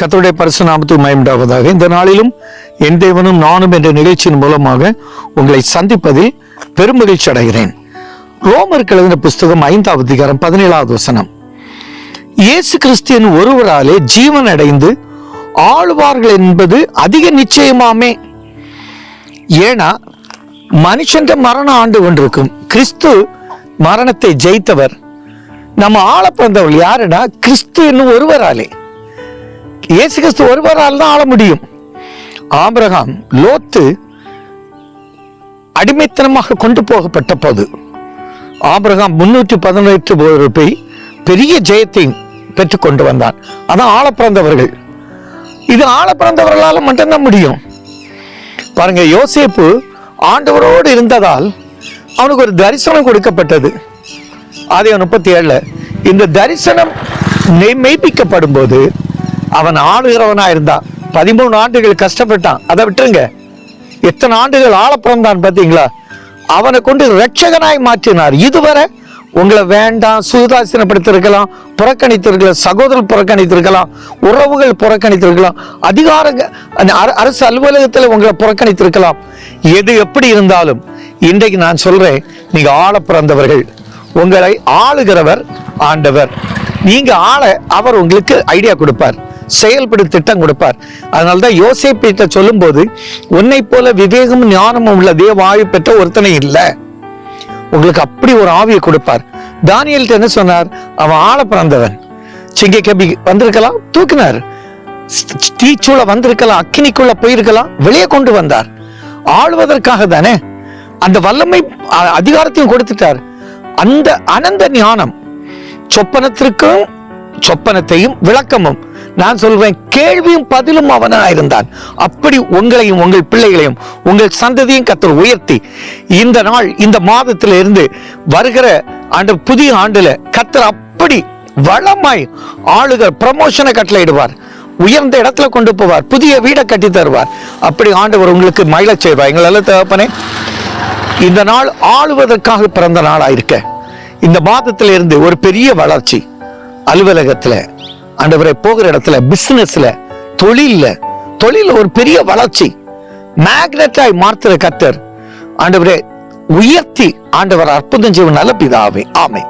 கர்த்தருடைய பரிசுநாமத்துக்கு மயமுண்டாவதாக இந்த நாளிலும் என் தேவனும் நானும் என்ற நிகழ்ச்சியின் மூலமாக உங்களை சந்திப்பதில் பெருமகிழ்ச்சி அடைகிறேன். ரோமருக்கு எழுதின புஸ்தகம் ஐந்தாவது அதிகாரம் பதினேழாவது வசனம். இயேசு கிறிஸ்தியன் ஒருவராலே ஜீவன் அடைந்து ஆளுவார்கள் என்பது அதிக நிச்சயமாமே. ஏன்னா மனுஷன் மரண ஆண்டு கொண்டிருக்கும் கிறிஸ்து மரணத்தை ஜெயித்தவர். நம்ம ஆள பிறந்தவர்கள் யாருன்னா கிறிஸ்து என்னும் ஒருவராலே. இயேசு கிறிஸ்து ஒருவரால் தான் ஆள முடியும். ஆபிரகாம் லோத்து அடிமைத்தனமாக கொண்டு போகப்பட்ட போது ஆபிரகாம் முன்னூற்றி பதினெட்டு போய் பெரிய ஜெயத்தை பெற்று கொண்டு வந்தான். அதான் ஆள பிறந்தவர்கள் இது ஆள பிறந்தவர்களால் மட்டும்தான் முடியும். பாருங்க யோசேப்பு ஆண்டவரோடு இருந்ததால் அவனுக்கு ஒரு தரிசனம் கொடுக்கப்பட்டது. அதே முப்பத்தி ஏழுல இந்த தரிசனம் மெய்- மெய்ப்பிக்கப்படும் போது அவன் ஆளுகிறவனா இருந்தான். பதிமூணு ஆண்டுகள் கஷ்டப்பட்டான். அதை விட்டுருங்க. எத்தனை ஆண்டுகள் ஆள பிறந்தான் அவனை கொண்டு ரட்சகனாய் மாற்றினார். இதுவரை உங்களை வேண்டாம் சுதாசீனப்படுத்திருக்கலாம் புறக்கணித்திருக்கலாம் சகோதரர் புறக்கணித்திருக்கலாம் உறவுகள் புறக்கணித்திருக்கலாம் அதிகார அரசு அலுவலகத்தில் உங்களை புறக்கணித்திருக்கலாம். எது எப்படி இருந்தாலும் இன்றைக்கு நான் சொல்றேன் நீங்க ஆள பிறந்தவர்கள். உங்களை ஆளுகிறவர் ஆண்டவர். நீங்க ஆள அவர் உங்களுக்கு ஐடியா கொடுப்பார். செயல்படும் திட்டம் கொடுப்பார். அதனால்தான் யோசேப்பிட்ட சொல்லும்போது உன்னை போல விவேகமும் ஞானமும் உள்ள தேவ ஆய்வு பெற்ற ஒருத்தனை இல்லை. உங்களுக்கு அப்படி ஒரு ஆவியை கொடுப்பார். தானியல்கிட்ட என்ன சொன்னார்? அவன் ஆள பிறந்தவன். சிங்க கபி வந்திருக்கலாம் தூக்கினார். ஸ்- தீச்சூள வந்திருக்கலாம் அக்கினிக்குள்ள போயிருக்கலாம் வெளியே கொண்டு வந்தார். ஆளுவதற்காக தானே? அந்த வல்லமை அதிகாரத்தையும் கொடுத்துட்டார். அந்த அனந்த ஞானம் சொப்பனத்திற்கும் சொப்பனத்தையும் விளக்கமும். நான் சொல்வேன் கேள்வியும் பதிலும் அவனாயிருந்தான் அப்படி உங்களையும் உங்கள் பிள்ளைகளையும் உங்கள் சந்ததியும் கத்தர் உயர்த்தி இந்த நாள் இந்த மாதத்துல இருந்து வருகிற ஆண்டு புதிய ஆண்டுல கத்தர் அப்படி வளமாய் ஆளுகிற ப்ரமோஷனை கட்டளையிடுவார். உயர்ந்த இடத்துல கொண்டு போவார் புதிய வீடை கட்டி தருவார். அப்படி ஆண்டவர் உங்களுக்கு மகிழச் செய்வார். எங்களெல்லாம் தகப்பனே இந்த நாள் ஆளுவதற்காக பிறந்த நாளா இருக்க. இந்த மாதத்துல இருந்து ஒரு பெரிய வளர்ச்சி. அலுவலகத்துல ஆண்டவரை போகிற இடத்துல பிசினஸ்ல தொழில்ல தொழில ஒரு பெரிய வளர்ச்சி. மேக்னட்டாய் மாற்றுற கத்தர் ஆண்டவரே உயர்த்தி ஆண்டவர் அற்புதம் செய்வ நல்ல பிதாவே. ஆமை